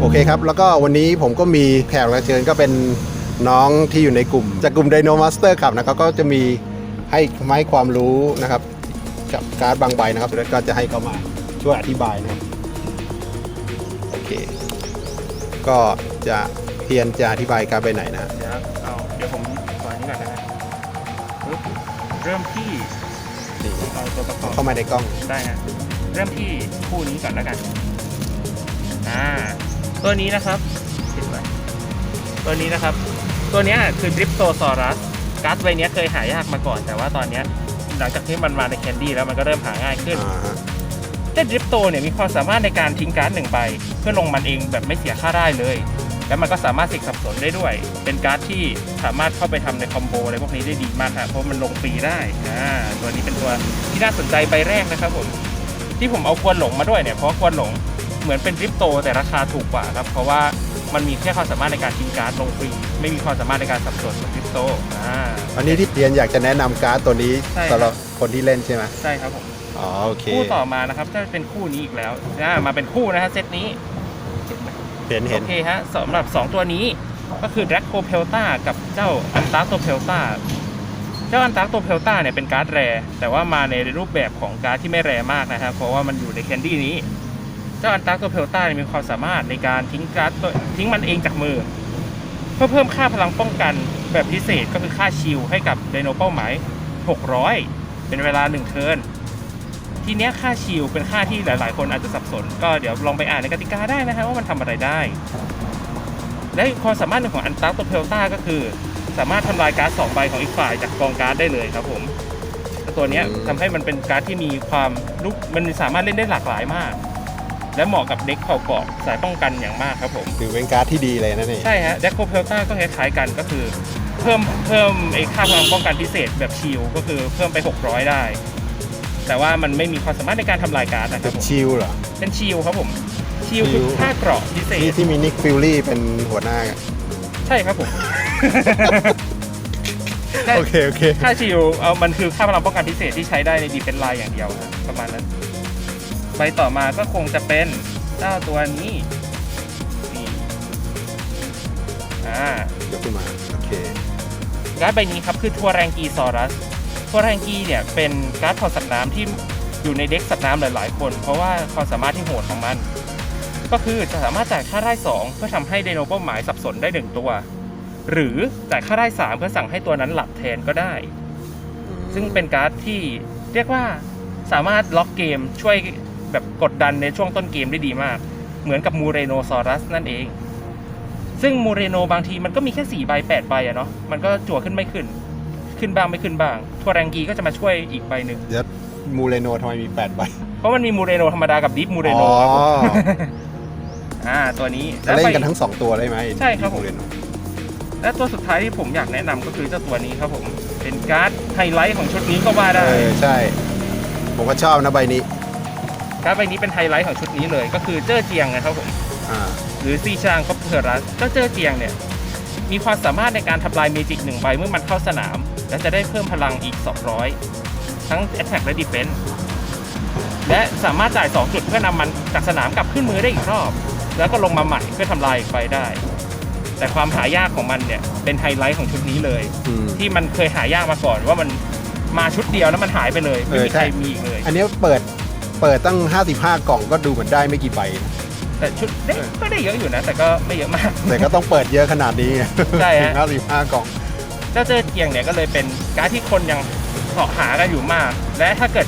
โอเคครับ แล้วก็วันนี้ผมก็มีแขกรับเชิญก็เป็นน้องที่อยู่ในกลุ่ม จากกลุ่ม Dino Master ครับนะครับก็จะมีให้มาให้ความรู้นะครับกับการ์ดบางใบนะครับแล้วก็จะให้เขามาช่วยอธิบายนะโอเค ก็จะเพียนจะอธิบายการ์ดใบไหนนะ เดี๋ยวเอาเดี๋ยวผมวางนี้ก่อนนะฮะปึ๊บเริ่มที่ เอาตัวประกอบเข้ามาในกล้อง ได้ฮะเริ่มที่คู่นี้ก่อนแล้วกันอ่าตัวนี้นะครับติดไว้ตัวนี้นะครับ ตัวเนี้ยคือดริปโตซอรัสการ์ดใบเนี้ยเคยหายากมาก่อน แต่ว่าตอนเนี้ยหลังจากที่มันมาในแคนดี้แล้วมันก็เริ่มหาง่ายขึ้นอ่าฮะเจ้าดริปโตเนี่ยมีความสามารถในการทิ้งการ์ดหนึ่งใบ เพื่อลงมันเองแบบไม่เสียค่าได้เลย แล้วมันก็สามารถเสกสับสนได้ด้วย เป็นการ์ดที่สามารถเข้าไปทำในคอมโบอะไรพวกนี้ได้ดีมากครับเพราะมันลงฟรีได้อ่าตัวนี้เป็นตัวที่น่าสนใจใบแรกนะครับผมที่ผมเอาควนหลงมาด้วยเนี่ยเพราะว่าควนหลงเหมือนเป็นดริปโตแต่ราคาถูกกว่าครับเพราะว่ามันมีแค่ความสามารถในการทิ้งการ์ดลงฟรีไม่มีความสามารถในการสับสนเหมือนดริปโตอ่าวันนี้ที่เพียนอยากจะแนะนำการ์ดตัวนี้ใช่ครับสำหรับคนที่เล่นใช่ไหมใช่ครับผมอ๋อโอเคคู่ต่อมานะครับจะเป็นคู่นี้อีกแล้วอ่ามาเป็นคู่นะฮะเซตนี้เห็นไหม เห็นเห็น โอเคฮะสำหรับ 2 ตัวนี้ก็คือ d r a c o p e l t a กับเจ้าอันตาร์โตเพลตาเจ้าอันตาร์โตเพลตาเนี่ยเป็นการ์ดแรร์แต่ว่ามาในรูปแบบของการ์ดที่ไม่แรร์มากนะครับเพราะว่ามันอยู่ในแคนดี้นี้ เจ้าอันตาร์โตเพลตามีความสามารถในการทิ้งการ์ดตัวทิ้งมันเองจากมือ เพื่อเพิ่มค่าพลังป้องกันแบบพิเศษก็คือค่าชิลให้กับไดโนเป้าหมาย 600 เป็นเวลา 1 เทิร์น ทีเนี้ยค่าชิลเป็นค่าที่หลาย ๆ คนอาจจะสับสน ก็เดี๋ยวลองไปอ่านในกติกาได้นะฮะว่ามันทำอะไรได้ และความสามารถหนึ่งของอันตาร์ตัวเพลตาก็คือ สามารถทำลายการ์ดสองใบของอีกฝ่ายจากกองการ์ดได้เลยครับผมแล้วตัวเนี้ยทำให้มันเป็นการ์ดที่มีความลุกมันสามารถเล่นได้หลากหลายมาก และเหมาะกับเด็กเข่าเกาะสายป้องกันอย่างมากครับผม ถือเป็นการ์ดที่ดีเลยนะนี่ ใช่ฮะแดกโคเพลตาก็คล้ายๆกันก็คือ เพิ่มเพิ่มไอ้ค่าพลังป้องกันพิเศษแบบชิลก็คือเพิ่มไป 600 ได้ แต่ว่ามันไม่มีความสามารถในการทำลายการ์ดนะคเป็รับนผมชิลเหรอ เป็นชิลครับผมชิลคือชิล ค่าเกราะพิเศที่ษที่มีนิกฟิลลี่เป็นหัวหน้า ใช่ครับผมใช่โอเค โอเค ค่าชิลเอามันคือค่าพลังป้องกันพิเศษที่ใช้ได้ในดีเฟนไลน์อย่างเดียวครับประมาณนั้นใบต่อมาก็คงจะเป็นเจ้าตัวนี้นี่อ่ายกขึ้นมา โอเค การ์ดใบนี้ครับคือทัวแรงกีซอรัส ทัวแรงกีเนี่ยเป็นการ์ดถอสัตว์น้ำที่อยู่ในเด็กสัตว์น้ำหลาย ๆ คน เพราะว่าความสามารถที่โหดของมัน ก็คือจะสามารถจ่ายค่าได้ 2 เพื่อทำให้ไดโนเป้าหมายสับสนได้ 1 ตัว หรือจ่ายค่าได้ 3 เพื่อสั่งให้ตัวนั้นหลับแทนก็ได้ ซึ่งเป็นการ์ดที่เรียกว่าสามารถล็อกเกมช่วยแบบกดดันในช่วงต้นเกมได้ดีมาก เหมือนกับมูเรโนซอรัสนั่นเอง ซึ่งมูเรโนบางทีมันก็มีแค่4ใบ8ใบอะเนาะมันก็จั่วขึ้นไม่ขึ้น ขึ้นบ้างไม่ขึ้นบ้าง ทัวแรงกีก็จะมาช่วยอีกใบหนึ่ง เดี๋ยวมูเรโนทำไมมี8ใบ เพราะมันมีมูเรโนธรรมดากับดิฟมูเรอ๋โนอครับผมอ่าตัวนี้จะเล่นกันใบทั้ง2ตัวได้ไหมใช่ครับผม มูเรโนและตัวสุดท้ายที่ผมอยากแนะนำก็คือเจ้าตัวนี้ครับผม เป็นการ์ดไฮไลท์ของชุดนี้ก็ว่าเอได้ อใช่ ผมก็ชอบนะใบนี้ การ์ดใบนี้เป็นไฮไลท์ของชุดนี้เลย ก็คือเจ้อเจียงนะครับผม อ่า หรือซีชางคอปเทอรัสเจ้าเจ้อเจียงเนี่ย มีความสามารถในการทำลายเมจิกหนึ่งใบเมื่อมันเข้าสนาม และจะได้เพิ่มพลังอีก 200 ทั้ง Attack และ Defense และสามารถจ่าย 2 จุดเพื่อนำมันจากสนามกลับขึ้นมือได้อีกรอบ แล้วก็ลงมาใหม่เพื่อทำลายอีกใบได้ แต่ความหายากของมันเนี่ยเป็นไฮไลท์ของชุดนี้เลย อืม ที่มันเคยหายากมาก่อนว่ามันมาชุดเดียวแล้วมันหายไปเลยไม่เออมีใช่ใครมีอีกเลย อันนี้เปิดเปิดตั้ง 55 กล่องก็ดูเหมือนได้ไม่กี่ใบนะแต่ชุดได้ก็ได้เยอะอยู่นะ แต่ก็ไม่เยอะมาก แต่ก็ต้องเปิดเยอะขนาดนี้ไงใช่ฮะ ถึง55 กล่อง เจ้าเจอเจียงเนี่ยก็เลยเป็นการดที่คนยังเสาะหากันอยู่มาก และถ้าเกิด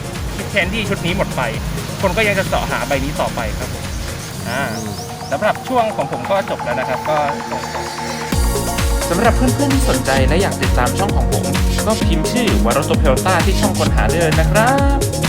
แคนดี้ชุดนี้หมดไป คนก็ยังจะเสาะหาใบนี้ต่อไปครับผมอ่าสำหรับช่วงของผมก็จบแล้วนะครับ ก็สำหรับเพื่อนๆที่สนใจและอยากติดตามช่องของผม ก็พิมพ์ชื่อวารโตเพลตาที่ช่องค้นหาได้เลยนะครับ